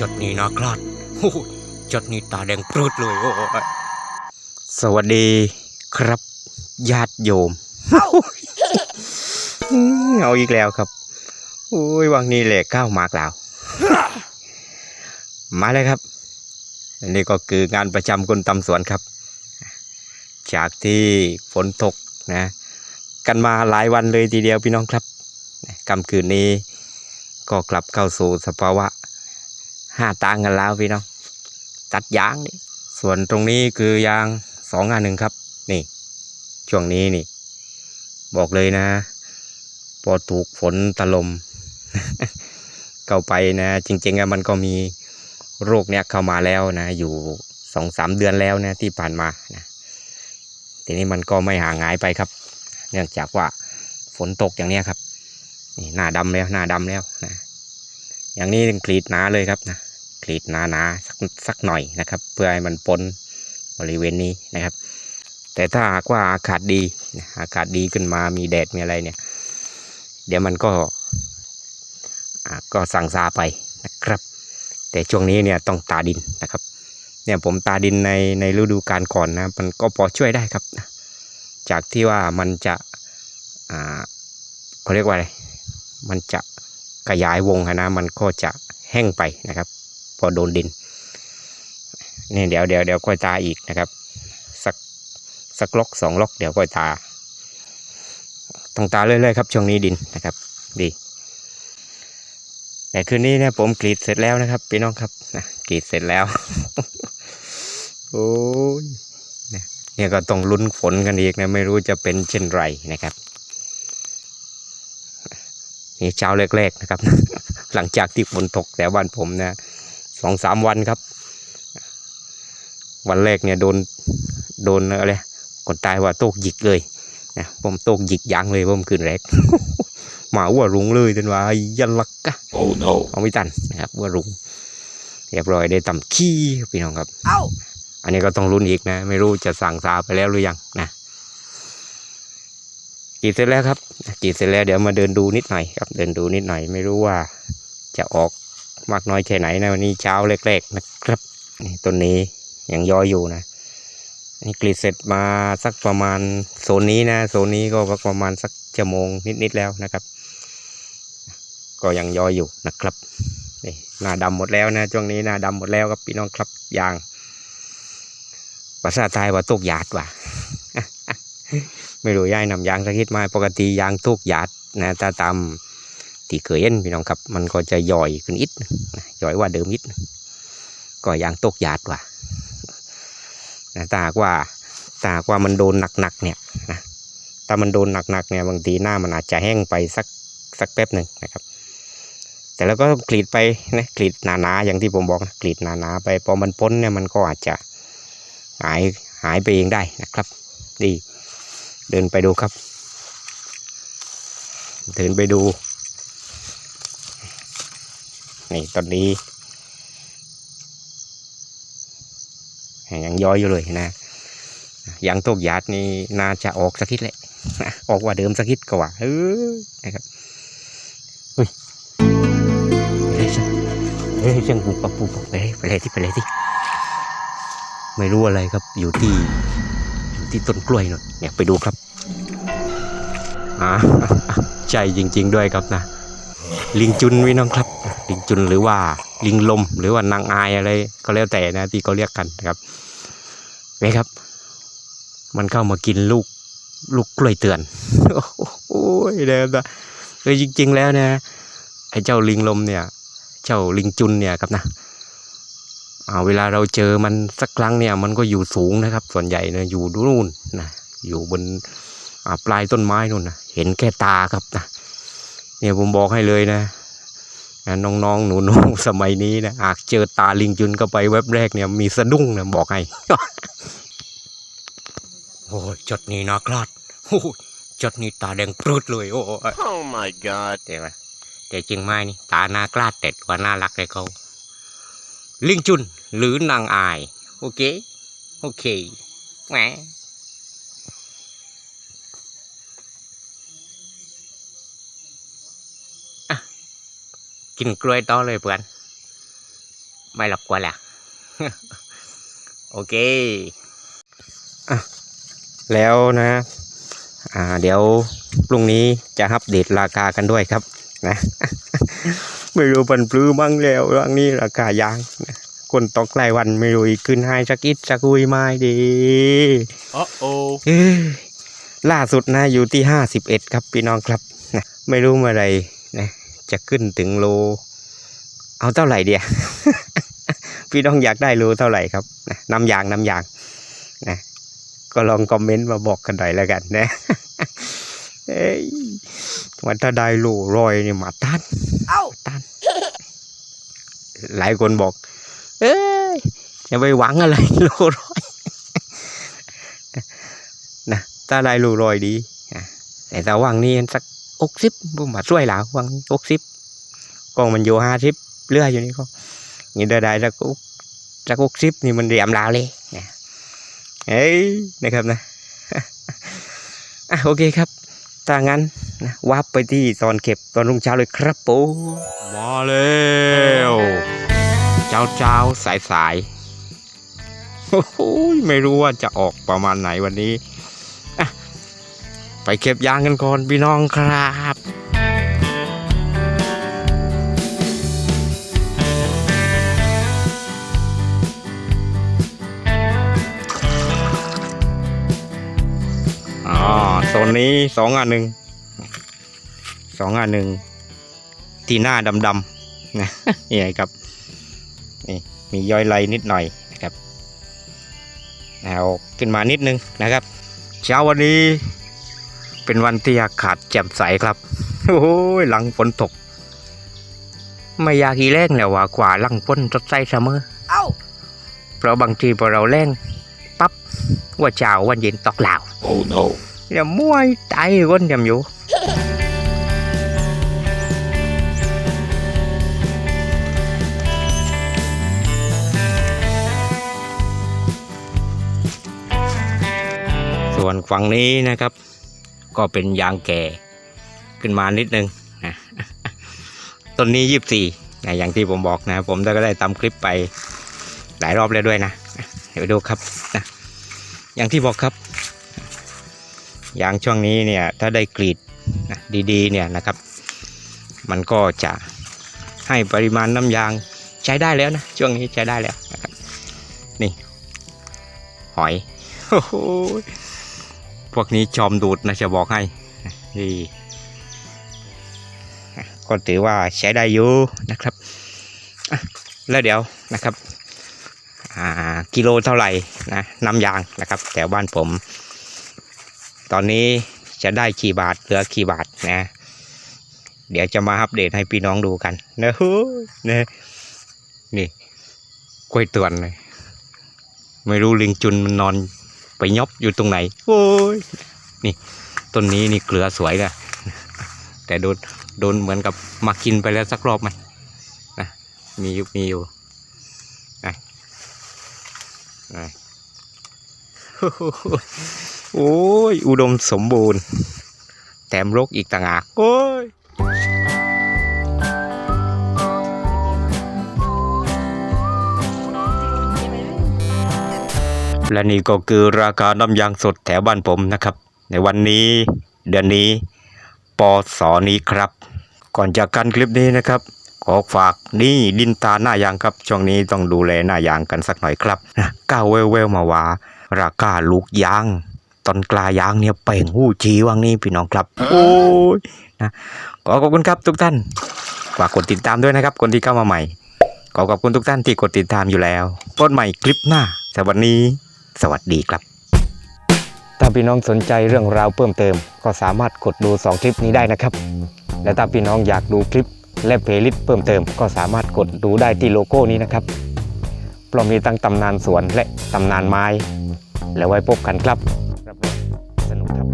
จดนี้นะคลาดจดนี้ตาแดงปรุดเลยโอ้ยสวัสดีครับ ญาติโยมเอาอีกแล้วครับโอ้ยวังนี้แหละก้าวหมากแล้วมาเลยครับอันนี้ก็คืองานประจำคนตำสวนครับ จากที่ฝนตกนะ กันมาหลายวันเลยทีเดียวพี่น้องครับกำคืนนี้ก็กลับเข้าสู่สภาวะ ห้าตางกันแล้วพี่น้องตัดยางนี่ส่วนตรงนี้คือยางสองงานหนึ่งครับ นี่ ช่วงนี้นี่ บอกเลยนะ พอถูกฝนตะลม เข้าไปนะ จริงๆอะมันก็มีโรคเนี้ยเข้ามาแล้วนะ อยู่สองสามเดือนแล้วนะที่ผ่านมานะทีนี้มันก็ไม่ห่างหายไปครับ เนื่องจากว่าฝนตกอย่างเนี้ยครับนี่หน้าดำแล้วหน้าดำแล้วนะอย่างนี้กรีดหนาเลยครับนะ กรีดหนานาๆสักสักหน่อยนะครับ เพื่อให้มันปนบริเวณนี้นะครับ แต่ถ้าหากว่าอากาศดีอากาศดีขึ้นมามีแดดมีอะไรเนี่ย เดี๋ยวมันก็ก็สั่งซาไปนะครับ แต่ช่วงนี้เนี่ยต้องตาดินนะครับ เนี่ยผมตาดินในในฤดูกาลก่อนนะมันก็พอช่วยได้ครับ จากที่ว่ามันจะอ่าเขาเรียกว่าอะไรมันจะขยายวงนะมันก็จะแห้งไปนะครับ พอโดนดินนี่เดี๋ยวเดี๋ยวเดี๋ยวก้อยตาอีกนะครับ สักสักล็อกสองล็อกเดี๋ยวก้อยตาต้องตาเรื่อยๆครับช่วงนี้ดินนะครับ ดีแต่คืนนี้เนี่ยผมกรีดเสร็จแล้วนะครับพี่น้องครับนะกรีดเสร็จแล้ว โอ้ยเนี่ยเนี่ยก็ต้องลุ้นฝนกันอีกนะไม่รู้จะเป็นเช่นไรนะครับนี่เช้าแรกๆนะครับ หลังจากที่ฝนตกแต่บ้านผมนะ สองสามวันครับ วันแรกเนี่ยโดนโดนอะไรคนตายว่าโตกหยิกเลยนะผมโตกหยิกยางเลยผมคืนแรกหมาว่ารุงเลยจนว่ายันลักกะ Oh no. เอาไม่ตันนะครับว่ารุงเรียบร้อยได้ต่ำขี้พี่น้องครับเอ้าอันนี้ก็ต้องลุ้นอีกนะ ไม่รู้จะสั่งซาไปแล้วหรือยังนะกรีดเสร็จแล้วครับกรีดเสร็จแล้วเดี๋ยวมาเดินดูนิดหน่อยครับ เดินดูนิดหน่อย ไม่รู้ว่าจะออก มากน้อยแค่ไหนนะวันนี้เช้าแรกๆนะครับนี่ต้นนี้ยังย้อยอยู่นะนี่กรีดเสร็จมาสักประมาณโซนนี้นะโซนนี้ก็ประมาณสักชั่วโมงนิดๆแล้วนะครับ ก็ยังย้อยอยู่นะครับนี่หน้าดำหมดแล้วนะช่วงนี้หน้าดำหมดแล้วครับพี่น้องครับยางภาษาไทยว่าตุกหยาดว่ะไม่รู้ย่ายนำยางสักทิดมาปกติยางตุกหยาดนะถ้าตาม ที่เคยเห็นพี่น้องครับ มันก็จะย่อยขึ้นอิดย่อยว่าเดิมอิดก็ยางตกหยาดว่ะนะถ้าหากว่าถ้ากว่ามันโดนหนักๆเนี่ยนะถ้ามันโดนหนักๆเนี่ยบางทีหน้ามันอาจจะแห้งไปสักสักแป๊บหนึ่งนะครับ แต่แล้วก็กรีดไปนะกรีดหนาๆอย่างที่ผมบอกนะกรีดหนาๆไปพอมันพ้นเนี่ยมันก็อาจจะหายหายไปเองได้นะครับ ดี เดินไปดูครับเดินไปดู นี่ตอนนี้ยังย้อยอยู่เลยนะยังตกยาดนี่น่าจะออกสักทิศแหละออกกว่าเดิมสักทิศกว่าเออนะครับเฮ้ยเฮ้ยช่างปูปับปูปับไปเลยไปเลยที่ไปเลยที่ไม่รู้อะไรครับอยู่ที่อยู่ที่ต้นกล้วยหน่อยเนี่ยไปดูครับอ่าใช่จริง ๆ ด้วยครับนะ ลิงจุนพี่น้องครับ ลิงจุนหรือว่าลิงลม หรือว่านางอายอะไรก็แล้วแต่นะที่เขาเรียกกันนะครับเห็นครับ มันเข้ามากินลูกลูกกล้วยเตือนโอ้ยเด้อนะคือจริง ๆ แล้วนี่ยไอ้เจ้าลิงลมเนี่ย เจ้าลิงจุนเนี่ยครับนะเวลาเราเจอมันสักครั้งเนี่ย มันก็อยู่สูงนะครับ ส่วนใหญ่เนี่ยอยู่นู่นนะอยู่บนปลายต้นไม้นู่นนะเห็นแค่ตาครับนะเนี่ยผมบอกให้เลยนะ นะน้องๆ หนูๆ สมัยนี้นะหากเจอตาลิงจุนก็ไปเว็บแรกเนี่ยมีสะดุ้งนะบอกให้โอ้ยจดนี้นะคลาดโอ้ยจดนี้ตาแดงปรุดเลยโอ้ย Oh my god. เดี๋ยวมาแต่จริงไหมนี่ตาหน้ากล้าดแต่ว่าน่ารักเลยเขาลิงจุนหรือนางอาย โอเค โอเคแหม กินกล้วยต่อเลยเพื่อน ไม่หรอกกลัวแหละ โอเคอะแล้วนะ อ่า เดี๋ยวพรุ่งนี้จะอัปเดตราคากันด้วยครับ นะ ไม่รู้ปันปลื้อมั่งแล้วเรื่องนี้ราคายางนะคนตกรายวันไม่รู้อีกขึ้นให้สักอิดสักอุยไม่ดีอ๋อโอ้เอ้ยล่าสุดนะอยู่ที่ห้าสิบเอ็ดครับพี่น้องครับนะไม่รู้เมื่อไหรนะ จะขึ้นถึงโล เอาเท่าไหร่เดีย พี่น้องอยากได้โลเท่าไหร่ครับนะน้ำยางน้ำยางนะก็ลองคอมเมนต์มาบอกกันหน่อยแล้วกันนะเอ้ยวันถ้าได้โลรอยนี่มาตันเอ้าตันหลายคนบอก เอ้ยอย่าไปหวังอะไรโลร้อยนะถ้าได้โลรอยดีอะแต่ถ้าวังนี้สัก อกสิบบุมาช่วยหลาววังอกสิบกองมันอยู่ห้าสิบเลื่อยอยู่นี่ก็นี่ได้ได้สักอกสักอกสิบนี่มันเรียมลาวเลยนะเฮ้ยนะครับนะอะโอเคครับถ้างั้นนะวับไปที่ตอนเก็บตอนรุ่งเช้าเลยครับปูมาแล้วเจ้าเจ้าสายสายโอ้โหไม่รู้ว่าจะออกประมาณไหนวันนี้ ไปเก็บยางกันก่อนพี่น้องครับอ๋อโซนนี้สองอันหนึ่งสองอันหนึ่งที่หน้าดำๆนะนี่ครับนี่มีย่อยไรนิดหน่อยนะครับเอาขึ้นมานิดนึงนะครับ เช้าวันนี้ เป็นวันที่อากาศแจ่มใสครับ โอ้ยหลังฝนตก ไม่อยากอีแรงแล้วว่ากว่าหลังฝนสดใสเสมอ เอ้า เพราะบางทีพอเราแรงปั๊บว่าเช้าวันเย็นตกเหลาว oh no อย่ามั่วตายคนจำอยู่ส่วนฝั่งนี้นะครับ ก็เป็นยางแก่ขึ้นมานิดนึงนะต้นนี้ยี่สิบสี่อย่างที่ผมบอกนะ ผมก็ได้ตามคลิปไปหลายรอบแล้วด้วยนะเดี๋ยวดูครับนะอย่างที่บอกครับยางช่วงนี้เนี่ยถ้าได้กรีดนะดีๆเนี่ยนะครับ มันก็จะให้ปริมาณน้ำยางใช้ได้แล้วนะช่วงนี้ใช้ได้แล้วนะครับนี่ หอยโอ้โห พวกนี้จอมดูดนะจะบอกให้นี่ก็ถือว่าใช้ได้อยู่นะครับ แล้วเดี๋ยวนะครับกิโลเท่าไหร่นะน้ำยางนะครับแถวบ้านผม ตอนนี้จะได้กี่บาทเหลือกี่บาทนะ เดี๋ยวจะมาอัปเดตให้พี่น้องดูกันนะฮู้นะนี่กล้วยตวนเลยไม่รู้ลิงจุนมันนอน ไปยอบอยู่ตรงไหน โอ้ยนี่ต้นนี้นี่เกลือสวยนะแต่โดนโดนเหมือนกับมากินไปแล้วสักรอบไหมนะมีอยู่มีอยู่นะนะโอ้ยอุดมสมบูรณ์ แถมรกอีกต่างหากโอ้ย และนี่ก็คือราคาน้ำยางสดแถวบ้านผมนะครับ ในวันนี้เดือนนี้ปอสอนี้ครับ ก่อนจากกันคลิปนี้นะครับ ขอฝากนี่ดินตาหน้ายางครับ ช่วงนี้ต้องดูแลหน้ายางกันสักหน่อยครับนะก้าวเวลเวลมาว่า ราคาลูกยางตอนกลายางเนี่ยเป่งหู้จีวังนี้พี่น้องครับ โอ้ยนะขอขอบคุณครับทุกท่านฝากกดติดตามด้วยนะครับ คนที่เข้ามาใหม่ ขอขอบคุณทุกท่านที่กดติดตามอยู่แล้วพบใหม่คลิปหน้าสวัสดี สวัสดีครับ ถ้าพี่น้องสนใจเรื่องราวเพิ่มเติม ก็สามารถกดดู 2 คลิปนี้ได้นะครับ และถ้าพี่น้องอยากดูคลิปและเพรลิสเพิ่มเติม ก็สามารถกดดูได้ที่โลโก้นี้นะครับเพราะมีตั้งตำนานสวนและตำนานไม้ แล้วไว้พบกันครับสนุกครับ